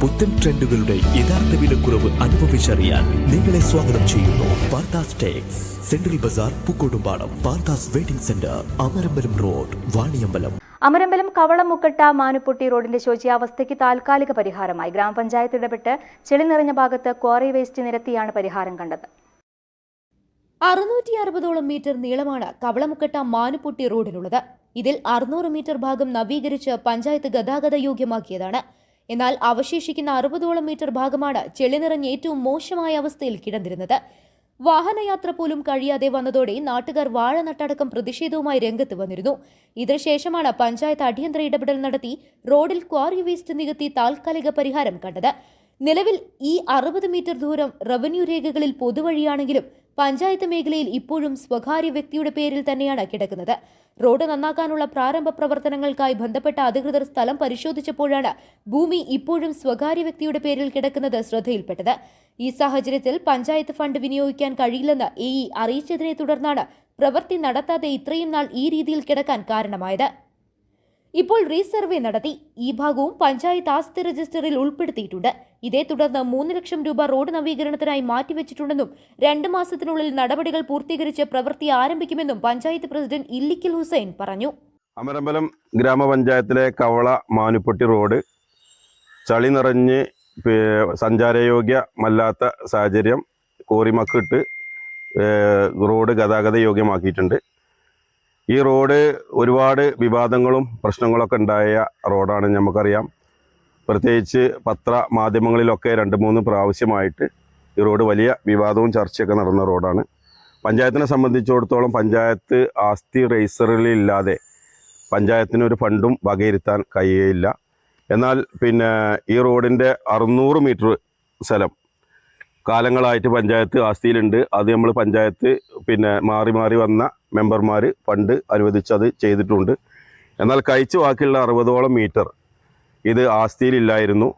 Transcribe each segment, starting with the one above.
പുത്തൻ ട്രെൻഡുകളുടെ യഥാർത്ഥ വിലക്കുറവ് അനുഭവിച്ചറിയാൻ നിങ്ങളെ സ്വാഗതം ചെയ്യുന്നു Parthas Tex central bazaar Pookkottumpadam Parthas wedding centre Amarambalam road Vaniyambalam. Amarambalam Kavalamukkatta Manuppotti റോഡിന്റെ ശോചിയാവസ്ഥയ്ക്ക് താൽക്കാലിക പരിഹാരമായി ഗ്രാമപഞ്ചായത്ത് ഇടപെട്ട് ചെളി നിറഞ്ഞ ഭാഗത്ത് ക്വാറി വേസ്റ്റ് നിരത്തിയാണ് പരിഹാരം കണ്ടത്. അറുന്നൂറ്റി അറുപതോളം മീറ്റർ നീളമാണ് കവളമുക്കട്ട മാനുപൊട്ടി റോഡിനുള്ളത് ഇതിൽ അറുന്നൂറ് മീറ്റർ ഭാഗം നവീകരിച്ച് പഞ്ചായത്ത് ഗതാഗത യോഗ്യമാക്കിയതാണ് എന്നാൽ അവശേഷിക്കുന്ന അറുപതോളം മീറ്റർ ഭാഗമാണ് ചെളി നിറഞ്ഞ് ഏറ്റവും മോശമായ അവസ്ഥയിൽ കിടന്നിരുന്നത്. വാഹനയാത്ര പോലും കഴിയാതെ വന്നതോടെ നാട്ടുകാർ വാഴ നട്ടടക്കം പ്രതിഷേധവുമായി രംഗത്ത് വന്നിരുന്നു. ഇതിനുശേഷമാണ് പഞ്ചായത്ത് അടിയന്തര ഇടപെടൽ നടത്തി റോഡിൽ ക്വാറി വേസ്റ്റ് നികത്തി താൽക്കാലിക പരിഹാരം കണ്ടത്. നിലവിൽ ഈ അറുപത് മീറ്റർ ദൂരം റവന്യൂ രേഖകളിൽ പൊതുവഴിയാണെങ്കിലും പഞ്ചായത്ത് മേഖലയിൽ ഇപ്പോഴും സ്വകാര്യ വ്യക്തിയുടെ പേരിൽ തന്നെയാണ് കിടക്കുന്നത്. റോഡ് നന്നാക്കാനുള്ള പ്രാരംഭ പ്രവർത്തനങ്ങൾക്കായി ബന്ധപ്പെട്ട അധികൃതർ സ്ഥലം പരിശോധിച്ചപ്പോഴാണ് ഭൂമി ഇപ്പോഴും സ്വകാര്യ വ്യക്തിയുടെ പേരിൽ കിടക്കുന്നത് ശ്രദ്ധയിൽപ്പെട്ടത്. ഈ സാഹചര്യത്തിൽ പഞ്ചായത്ത് ഫണ്ട് വിനിയോഗിക്കാൻ കഴിയില്ലെന്ന് എ അറിയിച്ചതിനെ തുടർന്നാണ് പ്രവൃത്തി നടത്താതെ ഇത്രയും നാൾ ഈ രീതിയിൽ കിടക്കാൻ കാരണമായത്. ഇപ്പോൾ റീസർവേ നടത്തി. ഈ ഭാഗവും പഞ്ചായത്ത് ആസ്തി രജിസ്റ്ററിൽ ഉൾപ്പെടുത്തിയിട്ടുണ്ട്. ഇതേ തുടർന്ന് മൂന്ന് ലക്ഷം രൂപ റോഡ് നവീകരണത്തിനായി മാറ്റിവെച്ചിട്ടുണ്ടെന്നും രണ്ട് മാസത്തിനുള്ളിൽ നടപടികൾ പൂർത്തീകരിച്ച് പ്രവൃത്തി ആരംഭിക്കുമെന്നും പഞ്ചായത്ത് പ്രസിഡന്റ് ഇല്ലിക്കൽ ഹുസൈൻ പറഞ്ഞു. അമരമ്പലം ഗ്രാമപഞ്ചായത്തിലെ കവള മാനുപ്പട്ടി റോഡ് ചളി നിറഞ്ഞ് സഞ്ചാരയോഗ്യമല്ലാത്ത സാഹചര്യം കോറിമക്കിട്ട് റോഡ് ഗതാഗത യോഗ്യമാക്കിയിട്ടുണ്ട് ഈ റോഡ് ഒരുപാട് വിവാദങ്ങളും പ്രശ്നങ്ങളൊക്കെ ഉണ്ടായ റോഡാണ് നമുക്കറിയാം. പ്രത്യേകിച്ച് പത്ര മാധ്യമങ്ങളിലൊക്കെ രണ്ട് മൂന്ന് പ്രാവശ്യമായിട്ട് ഈ റോഡ് വലിയ വിവാദവും ചർച്ചയൊക്കെ നടന്ന റോഡാണ്. പഞ്ചായത്തിനെ സംബന്ധിച്ചിടത്തോളം പഞ്ചായത്ത് ആസ്തി റേസറിലില്ലാതെ പഞ്ചായത്തിന് ഒരു ഫണ്ടും വകയിരുത്താൻ കഴിയുകയില്ല. എന്നാൽ പിന്നെ ഈ റോഡിന്റെ അറുന്നൂറ് മീറ്റർ സ്ഥലം കാലങ്ങളായിട്ട് പഞ്ചായത്ത് ആസ്തിയിലുണ്ട്. അത് നമ്മൾ പഞ്ചായത്ത് പിന്നെ മാറി മാറി വന്ന മെമ്പർമാർ ഫണ്ട് അനുവദിച്ച് അത് ചെയ്തിട്ടുണ്ട്. എന്നാൽ കഴിച്ച് ബാക്കിയുള്ള അറുപതോളം മീറ്റർ ഇത് ആസ്തിയിലില്ലായിരുന്നു.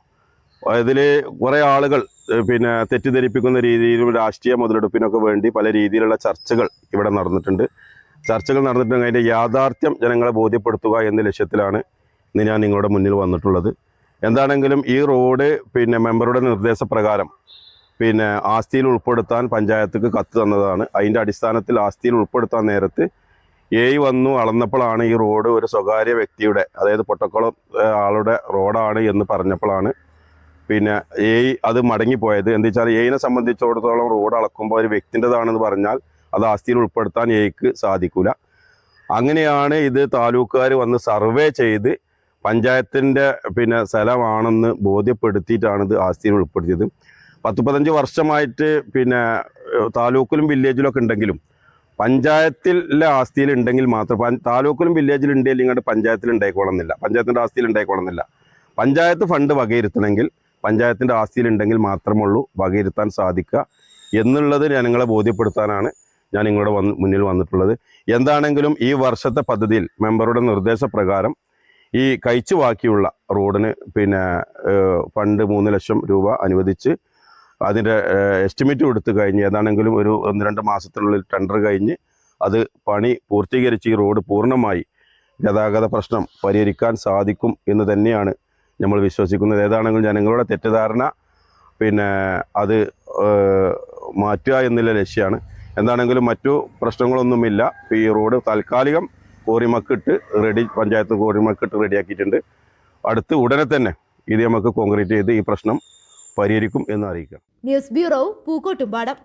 അതിൽ കുറേ ആളുകൾ പിന്നെ തെറ്റിദ്ധരിപ്പിക്കുന്ന രീതിയിലും രാഷ്ട്രീയ മുതലെടുപ്പിനൊക്കെ വേണ്ടി പല രീതിയിലുള്ള ചർച്ചകൾ ഇവിടെ നടന്നിട്ടുണ്ട്. ചർച്ചകൾ നടന്നിട്ടുണ്ടെങ്കിൽ അതിന്റെ യാഥാർത്ഥ്യം ജനങ്ങളെ ബോധ്യപ്പെടുത്തുക എന്ന ലക്ഷ്യത്തിലാണ് ഇന്ന് ഞാൻ നിങ്ങളുടെ മുന്നിൽ വന്നിട്ടുള്ളത്. എന്താണെങ്കിലും ഈ റോഡ് പിന്നെ മെമ്പറുടെ നിർദ്ദേശപ്രകാരം പിന്നെ ആസ്തിയിൽ ഉൾപ്പെടുത്താൻ പഞ്ചായത്തുക്ക് കത്ത് തന്നതാണ്. അതിന്റെ അടിസ്ഥാനത്തിൽ ആസ്തിയിൽ ഉൾപ്പെടുത്താൻ നേരത്ത് എ വന്നു അളന്നപ്പോഴാണ് ഈ റോഡ് ഒരു സ്വകാര്യ വ്യക്തിയുടെ അതായത് പൊട്ടക്കുളം ആളുടെ റോഡാണ് എന്ന് പറഞ്ഞപ്പോഴാണ് പിന്നെ എ അത് മടങ്ങിപ്പോയത്. എന്താ വെച്ചാൽ എയിനെ സംബന്ധിച്ചിടത്തോളം റോഡ് അളക്കുമ്പോൾ ഒരു വ്യക്തിന്റെതാണെന്ന് പറഞ്ഞാൽ അത് ആസ്തിയിൽ ഉൾപ്പെടുത്താൻ എയ്ക്ക് സാധിക്കില്ല അങ്ങനെയാണ് ഇത് താലൂക്കുകാർ വന്ന് സർവേ ചെയ്ത് പഞ്ചായത്തിന്റെ പിന്നെ സ്ഥലമാണെന്ന് ബോധ്യപ്പെടുത്തിയിട്ടാണ് ഇത് ആസ്തിയിൽ ഉൾപ്പെടുത്തിയത്. പത്ത് പതിനഞ്ച് വർഷമായിട്ട് പിന്നെ താലൂക്കിലും വില്ലേജിലൊക്കെ ഉണ്ടെങ്കിലും പഞ്ചായത്തിലെ ആസ്തിയിൽ ഉണ്ടെങ്കിൽ മാത്രം താലൂക്കിലും വില്ലേജിൽ ഉണ്ടെങ്കിൽ ഇങ്ങോട്ട് പഞ്ചായത്തിൽ ഉണ്ടായിക്കോളുന്നില്ല. പഞ്ചായത്തിന്റെ ആസ്തിയിൽ ഉണ്ടായിക്കോളുന്നില്ല. പഞ്ചായത്ത് ഫണ്ട് വകയിരുത്തണമെങ്കിൽ പഞ്ചായത്തിന്റെ ആസ്തിയിൽ ഉണ്ടെങ്കിൽ മാത്രമുള്ളൂ വകയിരുത്താൻ സാധിക്കുക എന്നുള്ളത് ജനങ്ങളെ ബോധ്യപ്പെടുത്താനാണ് ഞാൻ നിങ്ങളുടെ വന്ന് മുന്നിൽ വന്നിട്ടുള്ളത്. എന്താണെങ്കിലും ഈ വർഷത്തെ പദ്ധതിയിൽ മെമ്പറുടെ നിർദ്ദേശപ്രകാരം ഈ കഴിച്ചു ബാക്കിയുള്ള റോഡിന് പിന്നെ ഫണ്ട് മൂന്ന് ലക്ഷം രൂപ അനുവദിച്ച് അതിന്റെ എസ്റ്റിമേറ്റ് കൊടുത്തു കഴിഞ്ഞ് ഏതാണെങ്കിലും ഒരു ഒന്ന് രണ്ട് മാസത്തിനുള്ളിൽ ടെൻഡർ കഴിഞ്ഞ് അത് പണി പൂർത്തീകരിച്ച് ഈ റോഡ് പൂർണമായി ഗതാഗത പ്രശ്നം പരിഹരിക്കാൻ സാധിക്കും എന്ന് തന്നെയാണ് നമ്മൾ വിശ്വസിക്കുന്നത്. ഏതാണെങ്കിലും ജനങ്ങളുടെ തെറ്റിദ്ധാരണ പിന്നെ അത് മാറ്റുക എന്നുള്ള ലക്ഷ്യമാണ്. എന്താണെങ്കിലും മറ്റു പ്രശ്നങ്ങളൊന്നുമില്ല. ഈ റോഡ് താൽക്കാലികം കോറിമക്കിട്ട് റെഡി പഞ്ചായത്ത് കോറിമക്കിട്ട് റെഡിയാക്കിയിട്ടുണ്ട് അടുത്ത് ഉടനെ തന്നെ ഇത് നമുക്ക് കോൺക്രീറ്റ് ചെയ്ത് ഈ പ്രശ്നം പരിഹരിക്കും എന്ന് അറിയിക്കാം. News bureau Pookkottumpadam.